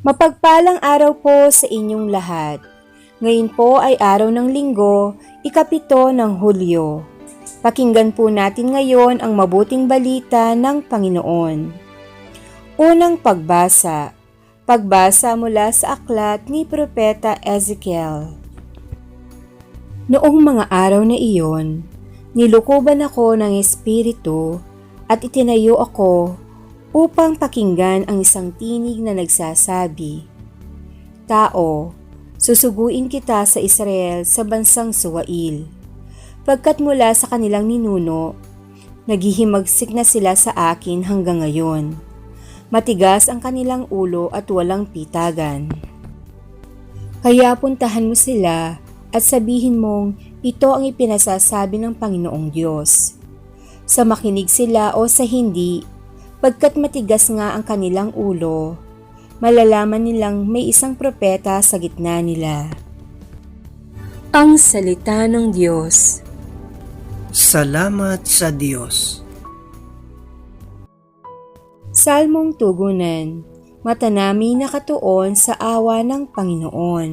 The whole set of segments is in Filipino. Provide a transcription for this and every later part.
Mapagpalang araw po sa inyong lahat. Ngayon po ay araw ng linggo, ikapito ng Hulyo. Pakinggan po natin ngayon ang mabuting balita ng Panginoon. Unang pagbasa. Pagbasa mula sa aklat ni Propeta Ezekiel. Noong mga araw na iyon, nilukuban ako ng Espiritu at itinayo ako upang pakinggan ang isang tinig na nagsasabi, Tao, susuguin kita sa Israel sa bansang Suwail. Pagkat mula sa kanilang ninuno, naghihimagsik na sila sa akin hanggang ngayon. Matigas ang kanilang ulo at walang pitagan. Kaya puntahan mo sila at sabihin mong ito ang ipinasasabi ng Panginoong Diyos. Sa makinig sila o sa hindi, pagkat matigas nga ang kanilang ulo, malalaman nilang may isang propeta sa gitna nila. Ang Salita ng Diyos Salamat sa Diyos. Salmong Tugunan Mata namin nakatuon sa awa ng Panginoon.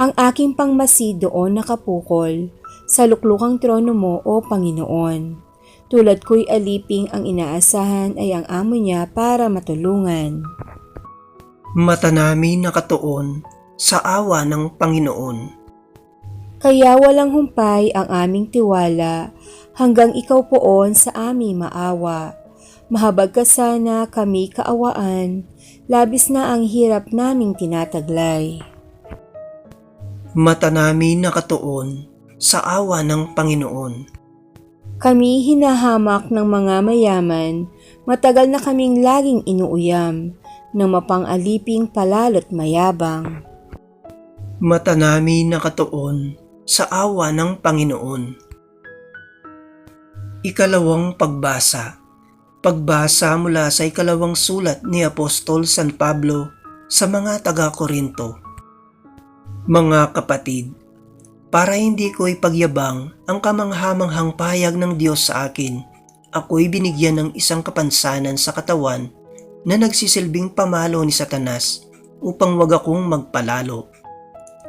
Ang aking pangmasid doon nakapukol sa luklukang trono mo, O Panginoon. Tulad ko'y aliping ang inaasahan ay ang amo niya para matulungan. Mata namin nakatuon sa awa ng Panginoon. Kaya walang humpay ang aming tiwala hanggang ikaw poon sa aming maawa. Mahabag ka sana kami kaawaan, labis na ang hirap naming tinataglay. Mata namin nakatuon sa awa ng Panginoon. Kami hinahamak ng mga mayaman, matagal na kaming laging inuuyam, ng mapang-aliping palalot mayabang. Mata namin nakatuon sa awa ng Panginoon. Ikalawang pagbasa Pagbasa mula sa ikalawang sulat ni Apostol San Pablo sa mga taga-Korinto. Mga kapatid, para hindi ko ipagyabang ang kamanghamanghang pahayag ng Diyos sa akin, ako'y binigyan ng isang kapansanan sa katawan na nagsisilbing pamalo ni Satanas upang wag akong magpalalo.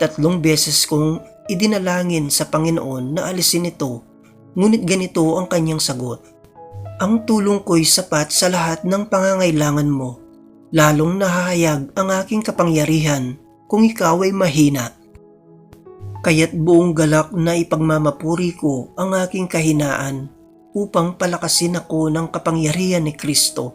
Tatlong beses kong idinalangin sa Panginoon na alisin ito, ngunit ganito ang kanyang sagot. Ang tulong ko'y sapat sa lahat ng pangangailangan mo, lalong nahahayag ang aking kapangyarihan kung ikaw ay mahina. Kaya't buong galak na ipagmamapuri ko ang aking kahinaan upang palakasin ako ng kapangyarihan ni Kristo.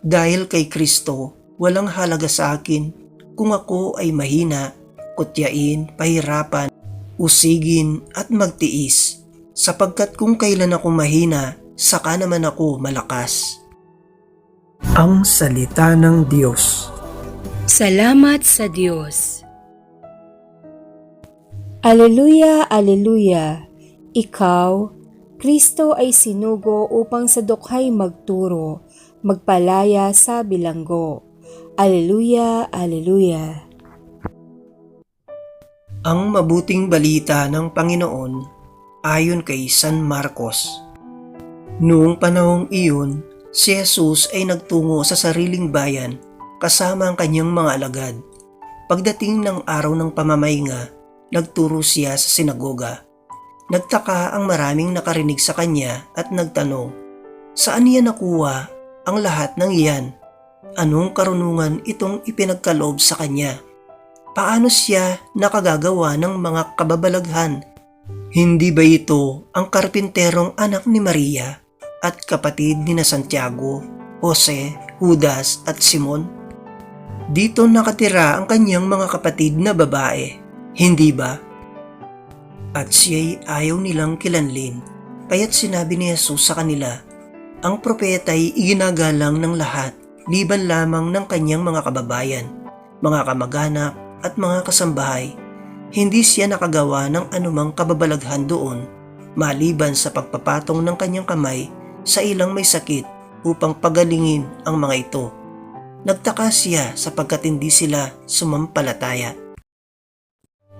Dahil kay Kristo, walang halaga sa akin kung ako ay mahina, kutyain, pahirapan, usigin at magtiis. Sapagkat kung kailan ako mahina, saka naman ako malakas. Ang Salita ng Diyos Salamat sa Diyos. Aleluya, aleluya. Ikaw, Kristo ay sinugo upang sa dukhay magturo, magpalaya sa bilanggo. Aleluya, aleluya. Ang mabuting balita ng Panginoon ayon kay San Marcos. Noong panahong iyon, si Jesus ay nagtungo sa sariling bayan kasama ang kanyang mga alagad. Pagdating ng araw ng pamamahinga, nagturo siya sa sinagoga. Nagtaka ang maraming nakarinig sa kanya at nagtanong, Saan niya nakuha ang lahat ng iyan? Anong karunungan itong ipinagkaloob sa kanya? Paano siya nakagagawa ng mga kababalaghan? Hindi ba ito ang karpinterong anak ni Maria at kapatid ni na Santiago, Jose, Judas at Simon? Dito nakatira ang kanyang mga kapatid na babae, hindi ba? At siya'y ayaw nilang kilanlin, kaya't sinabi ni Jesus sa kanila, ang propeta ay iginagalang ng lahat, liban lamang ng kanyang mga kababayan, mga kamag-anak at mga kasambahay. Hindi siya nakagawa ng anumang kababalaghan doon, maliban sa pagpapatong ng kanyang kamay sa ilang may sakit upang pagalingin ang mga ito. Nagtaka siya sapagkat hindi sila sumampalataya.